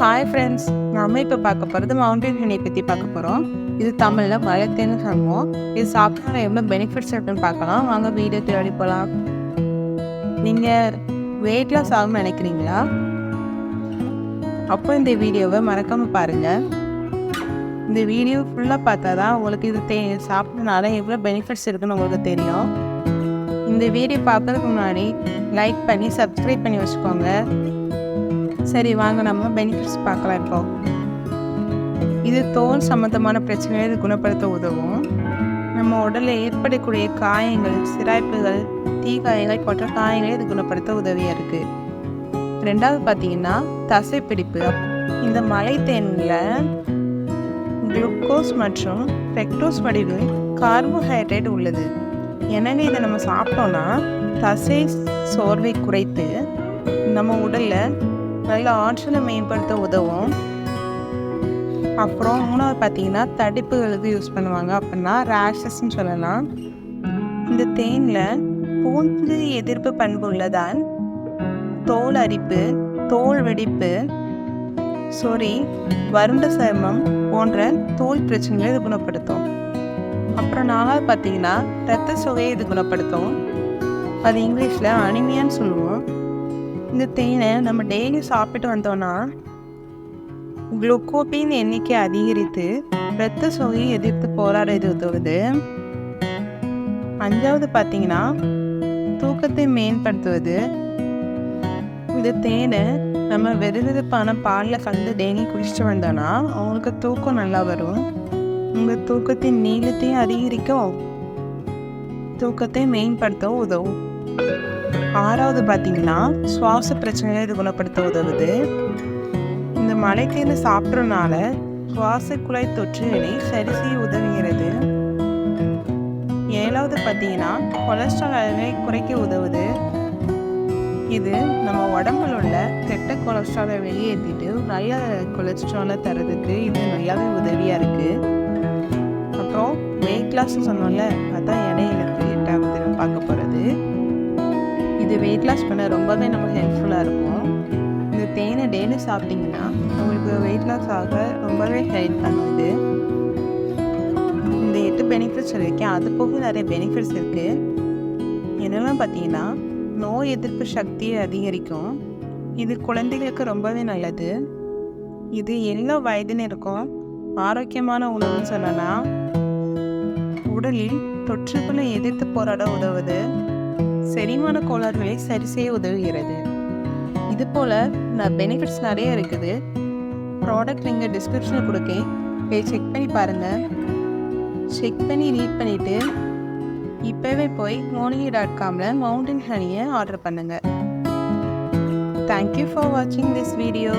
Hi friends நம்ம இப்போ பார்க்க போகிறது மவுண்டன் ஹனியை பற்றி பார்க்க போகிறோம் இது தமிழில் மலைத்தேன்னு சொல்லுவோம். இது சாப்பிட்டா எவ்வளோ பெனிஃபிட்ஸ் இருக்குன்னு பார்க்கலாம். வாங்க வீடியோ தேடி போகலாம் நீங்கள் வெயிட் லாஸ் ஆகும்னு நினைக்கிறீங்களா? அப்போ இந்த வீடியோவை மறக்காமல் பாருங்கள் இந்த வீடியோ ஃபுல்லாக பார்த்தா தான் உங்களுக்கு இது தே சாப்பிட்டனால எவ்வளோ பெனிஃபிட்ஸ் இருக்குன்னு உங்களுக்கு தெரியும். இந்த வீடியோ பார்க்கறதுக்கு முன்னாடி லைக் பண்ணி சப்ஸ்கிரைப் பண்ணி வச்சுக்கோங்க. சரி வாங்க நம்ம பெனிஃபிட்ஸ் பார்க்கலாம் இப்போ. இது தோல் சம்மந்தமான பிரச்சனைகளை இது குணப்படுத்த உதவும். நம்ம உடலில் ஏற்படக்கூடிய காயங்கள் சிராய்ப்புகள் தீக்காயங்கள் போன்ற காயங்களை இது குணப்படுத்த உதவியாக இருக்குது ரெண்டாவது பார்த்தீங்கன்னா தசைப்பிடிப்பு. இந்த மலை தேனில் குளுக்கோஸ் மற்றும் ரெக்டோஸ் வடிவில் கார்போஹைட்ரேட் உள்ளது. எனவே இதை நம்ம சாப்பிட்டோம்னா தசை சோர்வை குறைத்து நம்ம உடலில் நல்ல ஆற்றலை மேம்படுத்த உதவும். அப்புறம் மூணாவது பார்த்தீங்கன்னா தடிப்புகளுக்கு யூஸ் பண்ணுவாங்க அப்படின்னா ரேஷஸ்ன்னு சொல்லலாம். இந்த தேனில் பூஞ்சு எதிர்ப்பு பண்பு உள்ளதால் தோல் அரிப்பு தோல் வெடிப்பு சொறி வறண்ட சர்மம் போன்ற தோல் பிரச்சனைகளை இது குணப்படுத்தும். அப்புறம் நாலாவது பார்த்தீங்கன்னா ரத்த சுவையை இது குணப்படுத்தும். அது இங்கிலீஷில் அனிமியான்னு சொல்லுவோம். இந்த தேனை நம்ம டெய்லி சாப்பிட்டு வந்தோம்னா குளுக்கோபின் எண்ணிக்கை அதிகரித்து இரத்த சுவையை எதிர்த்து போராட இது உதவுது அஞ்சாவது பார்த்தீங்கன்னா தூக்கத்தை மேம்படுத்துவது. இந்த தேனை நம்ம வெதுவெதுப்பான பாலில் கலந்து டெய்லி குடிச்சிட்டு வந்தோன்னா அவங்களுக்கு தூக்கம் நல்லா வரும். உங்கள் தூக்கத்தின் நீளத்தையும் அதிகரிக்கும் தூக்கத்தை மேம்படுத்த உதவும். ஆறாவது பார்த்தீங்கன்னா சுவாச பிரச்சனையை இது குணப்படுத்த உதவுது. இந்த மலைத்தேனை சாப்பிட்றதுனால சுவாச குழாய் தொற்றுகளை சரி செய்ய உதவுகிறது. ஏழாவது பார்த்தீங்கன்னா கொலஸ்ட்ரால் அளவை குறைக்க உதவுது. இது நம்ம உடம்புல உள்ள கெட்ட கொலஸ்ட்ராலை வெளியேற்றிட்டு நல்ல கொலஸ்ட்ராலை தரதுக்கு இது நல்லாவே உதவியாக இருக்குது அப்புறம் வெயிட் லாஸ் சொன்னோம்ல அதான் இடையில இழப்பு எட்டாவது பார்க்க போகிறது இது வெயிட் லாஸ் பண்ண ரொம்பவே நமக்கு ஹெல்ப்ஃபுல்லாக இருக்கும் இந்த தேனை டெய்லி சாப்பிட்டிங்கன்னா உங்களுக்கு வெயிட் லாஸ் ஆக ரொம்பவே ஹெல்ப் பண்ணுது. இந்த எட்டு பெனிஃபிட்ஸ் இருக்கேன் அது போக நிறைய பெனிஃபிட்ஸ் இருக்குது என்னெல்லாம் பார்த்தீங்கன்னா நோய் எதிர்ப்பு சக்தியை அதிகரிக்கும். இது குழந்தைகளுக்கு ரொம்பவே நல்லது. இது எல்லா வயதினருக்கும் ஆரோக்கியமான உணவுன்னு சொல்லலாம் உடலில் தொற்றுகளை எதிர்த்து போராட உதவுது. செரிமான கோளாறுகளை சரி செய்ய உதவுகிறது. இது போல் நான் பெனிஃபிட்ஸ் நிறைய இருக்குது. ப்ராடக்ட் நீங்கள் டிஸ்கிரிப்ஷனில் கொடுக்கேன் போய் செக் பண்ணி பாருங்கள் செக் பண்ணி ரீட் பண்ணிவிட்டு இப்போவே போய் மோனிகி டாட் காமில் மவுண்டன் ஹனியை ஆர்டர் பண்ணுங்கள் தேங்க்யூ ஃபார் வாட்சிங் திஸ் வீடியோ